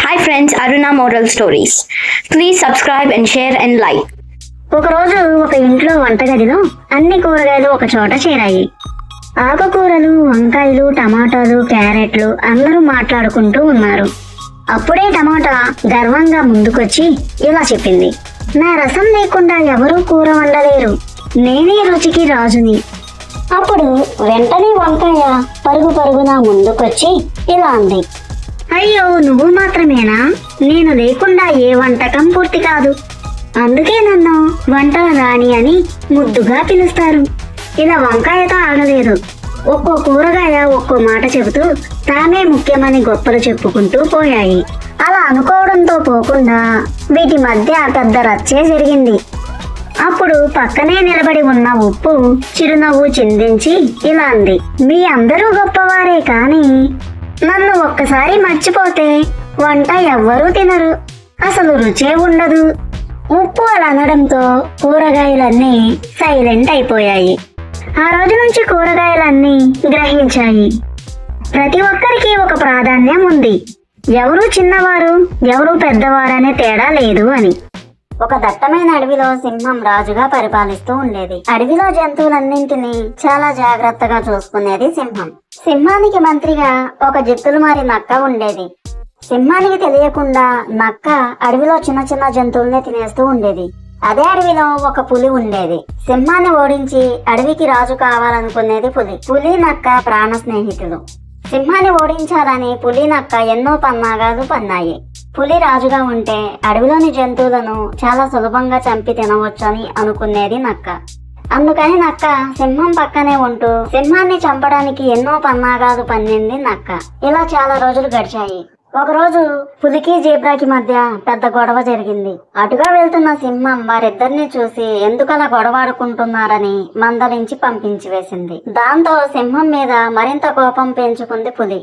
Hi friends Aruna Aruna stories Stories. Subscribe subscribe share and and ఒక ఒకరోజు ఒక ఇంట్లో వంటగదిలో అన్ని కూరగాయలు ఒక చోట చేరాయి. ఆకుకూరలు వంకాయలు టమాటాలు క్యారెట్లు అందరూ మాట్లాడుకుంటూ ఉన్నారు. అప్పుడే టమాటా గర్వంగా ముందుకొచ్చి ఇలా చెప్పింది. నా రసం లేకుండా ఎవరూ కూర వండలేరు. నేనే రుచికి రాజుని. అప్పుడు వెంటనే వంకాయ పరుగు పరుగున ముందుకొచ్చి ఇలా అంది. అయ్యో నువ్వు మాత్రమేనా? నేను లేకుండా ఏ వంటకం పూర్తి కాదు. అందుకే నన్ను వంటల రాణి అని ముద్దుగా పిలుస్తారు. ఇలా వంకాయతో ఆగలేదు. ఒక్కో కూరగాయ ఒక్కో మాట చెబుతూ తానే ముఖ్యమని గొప్పలు చెప్పుకుంటూ పోయాయి. అలా అనుకోవడంతో పోకుండా వీటి మధ్య పెద్ద రచ్చే జరిగింది. అప్పుడు పక్కనే నిలబడి ఉన్న ఉప్పు చిరునవ్వు చిందించి ఇలా అంది. మీ అందరూ గొప్పవారే కాని నన్ను ఒక్కసారి మర్చిపోతే వంట ఎవ్వరూ తినరు. అసలు రుచే ఉండదు. ఉప్పు అలా అనడంతో కూరగాయలన్నీ సైలెంట్ అయిపోయాయి. ఆ రోజు నుంచి కూరగాయలన్నీ గ్రహించాయి. ప్రతి ఒక్కరికి ఒక ప్రాధాన్యం ఉంది. ఎవరు చిన్నవారు ఎవరు పెద్దవారనే తేడా లేదు అని. ఒక దట్టమైన అడవిలో సింహం రాజుగా పరిపాలిస్తూ ఉండేది. అడవిలో జంతువులన్నింటినీ చాలా జాగ్రత్తగా చూసుకునేది సింహం. సింహానికి మంత్రిగా ఒక జిత్తులు మారి నక్క ఉండేది. సింహానికి తెలియకుండా నక్క అడవిలో చిన్న చిన్న జంతువుల్ని తినేస్తూ ఉండేది. అదే అడవిలో ఒక పులి ఉండేది. సింహాన్ని ఓడించి అడవికి రాజు కావాలనుకునేది పులి. పులి నక్క ప్రాణ స్నేహితులు. సింహాన్ని ఓడించాలని పులి నక్క ఎన్నో పన్నాగాలు పన్నాయి. పులి రాజుగా ఉంటే అడవిలోని జంతువులను చాలా సులభంగా చంపి తినవచ్చని అనుకునేది నక్క. అందుకని నక్క సింహం పక్కనే ఉంటూ సింహాన్ని చంపడానికి ఎన్నో పన్నాగాలు పన్నింది నక్క. ఇలా చాలా రోజులు గడిచాయి. ఒకరోజు పులికి జీబ్రాకి మధ్య పెద్ద గొడవ జరిగింది. అటుగా వెళ్తున్న సింహం వారిద్దరిని చూసి ఎందుకలా గొడవాడుకుంటున్నారని మందలించి పంపించి వేసింది. దాంతో సింహం మీద మరింత కోపం పెంచుకుంది పులి.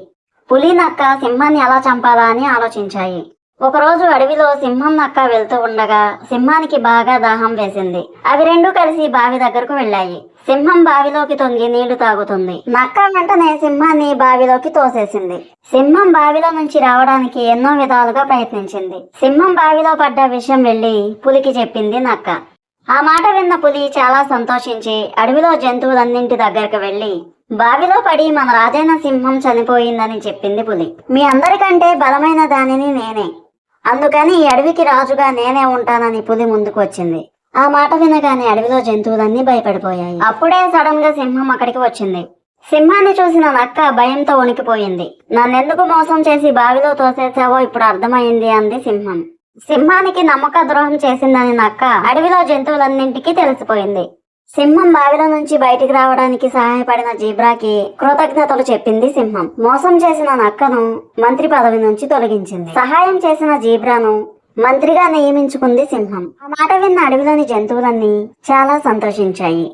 పులి నక్క సింహాన్ని ఎలా చంపాలా అని ఆలోచించాయి. ఒకరోజు అడవిలో సింహం నక్క వెళ్తూ ఉండగా సింహానికి బాగా దాహం వేసింది. అవి రెండు కలిసి బావి దగ్గరకు వెళ్ళాయి. సింహం బావిలోకి తొంగి నీళ్ళు తాగుతుంది. నక్క వెంటనే సింహాన్ని బావిలోకి తోసేసింది. సింహం బావిలో నుంచి రావడానికి ఎన్నో విధాలుగా ప్రయత్నించింది. సింహం బావిలో పడ్డ విషయం వెళ్ళి పులికి చెప్పింది నక్క. ఆ మాట విన్న పులి చాలా సంతోషించి అడవిలో జంతువులన్నింటి దగ్గరకు వెళ్ళి బావిలో పడి మన రాజైన సింహం చనిపోయిందని చెప్పింది పులి. మీ అందరికంటే బలమైన దానిని నేనే. అందుకని ఈ అడవికి రాజుగా నేనే ఉంటానని పులి ముందుకు వచ్చింది. ఆ మాట వినగానే అడవిలో జంతువులన్నీ భయపడిపోయాయి. అప్పుడే సడన్గా సింహం అక్కడికి వచ్చింది. సింహాన్ని చూసిన నక్క భయంతో వణికిపోయింది. నన్నెందుకు మోసం చేసి బావిలో తోసేసావో ఇప్పుడు అర్థమైంది అంది సింహం. సింహానికి నమ్మక ద్రోహం చేసిందని నక్క అడవిలో జంతువులన్నింటికీ తెలిసిపోయింది. సింహం బావిలో నుంచి బయటికి రావడానికి సహాయపడిన జీబ్రాకి కృతజ్ఞతలు చెప్పింది సింహం. మోసం చేసిన నక్కను మంత్రి పదవి నుంచి తొలగించింది. సహాయం చేసిన జీబ్రాను మంత్రిగా నియమించుకుంది సింహం. ఆ మాట విన్న అడవిలోని జంతువులన్నీ చాలా సంతోషించాయి.